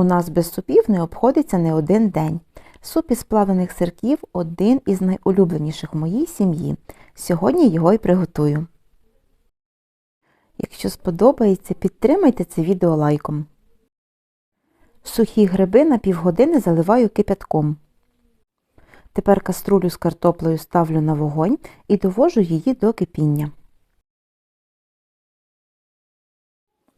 У нас без супів не обходиться не один день. Суп із плавлених сирків один із найулюбленіших в моїй сім'ї. Сьогодні його і приготую. Якщо сподобається, підтримайте це відео лайком. Сухі гриби на півгодини заливаю кипятком. Тепер каструлю з картоплею ставлю на вогонь і довожу її до кипіння.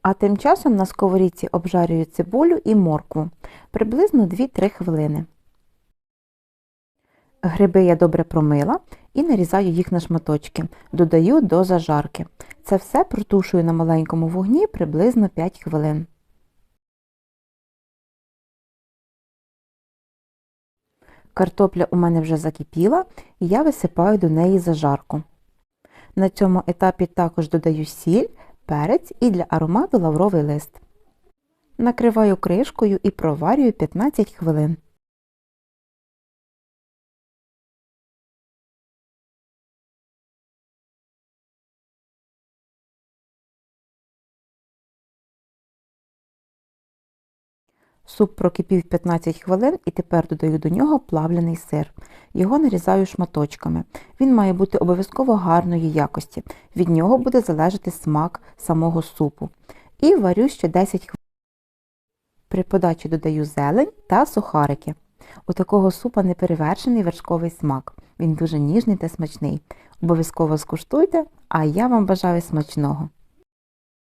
А тим часом на сковорідці обжарюю цибулю і моркву приблизно 2-3 хвилини. Гриби я добре промила і нарізаю їх на шматочки, додаю до зажарки. Це все протушую на маленькому вогні приблизно 5 хвилин. Картопля у мене вже закипіла і я висипаю до неї зажарку. На цьому етапі також додаю сіль, перець і для аромату лавровий лист. Накриваю кришкою і проварюю 15 хвилин. Суп прокипів 15 хвилин і тепер додаю до нього плавлений сир. Його нарізаю шматочками. Він має бути обов'язково гарної якості. Від нього буде залежати смак самого супу. І варю ще 10 хвилин. При подачі додаю зелень та сухарики. У такого супа неперевершений вершковий смак. Він дуже ніжний та смачний. Обов'язково скуштуйте, а я вам бажаю смачного.